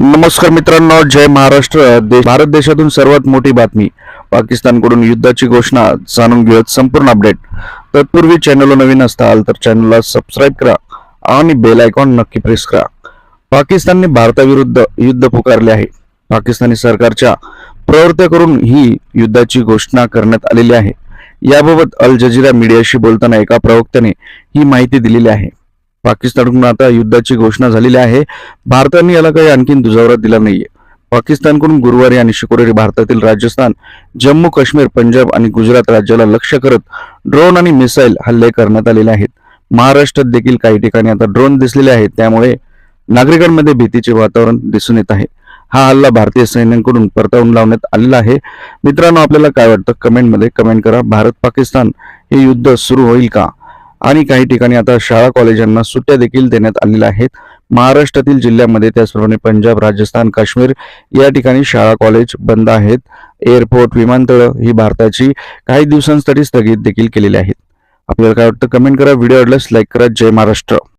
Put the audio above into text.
नमस्कार मित्रांनो जय महाराष्ट्र. देश भारत देशातून सर्वात मोठी बातमी. पाकिस्तानकडून युद्धाची घोषणा जाणून घेऊयात संपूर्ण अपडेट. तत्पूर्वी चॅनलला नवीन असताल तर चॅनलला सबस्क्राईब करा आणि बेल आयकॉन नक्की प्रेस करा. पाकिस्तानने भारताविरुद्ध युद्ध पुकारले आहे. पाकिस्तानी सरकारच्या प्रवृत्त्याकडून ही युद्धाची घोषणा करण्यात आलेली आहे. याबाबत अल जजीरा मीडियाशी बोलताना एका प्रवक्त्याने ही माहिती दिलेली आहे. पाकिस्तानकडून आता युद्धाची घोषणा झालेली आहे. भारताने याला काही आणखीन दुजावरा दिला नाहीये. पाकिस्तानकडून गुरुवारी आणि शुक्रवारी भारतातील राजस्थान जम्मू काश्मीर पंजाब आणि गुजरात राज्याला लक्ष्य करत ड्रोन आणि मिसाईल हल्ले करण्यात आलेले आहेत. महाराष्ट्रात देखील काही ठिकाणी आता ड्रोन दिसलेले आहेत. त्यामुळे नागरिकांमध्ये भीतीचे वातावरण दिसून येत आहे. हा हल्ला भारतीय सैन्यांकडून परतावून लावण्यात आलेला आहे. मित्रांनो आपल्याला काय वाटतं? कमेंटमध्ये कमेंट करा. भारत पाकिस्तान हे युद्ध सुरू होईल का? आणि काही ठिकाणी आता शाळा कॉलेजांना सुट्ट्या देखील देण्यात आलेल्या आहेत. महाराष्ट्रातील जिल्ह्यामध्ये त्याचप्रमाणे पंजाब राजस्थान काश्मीर या ठिकाणी शाळा कॉलेज बंद आहेत. एअरपोर्ट विमानतळ ही भारताची काही दिवसांसाठी स्थगित देखील केलेली आहेत. आपल्याला काय वाटतं? कमेंट करा. व्हिडिओ आवडल्यास लाईक करा. जय महाराष्ट्र.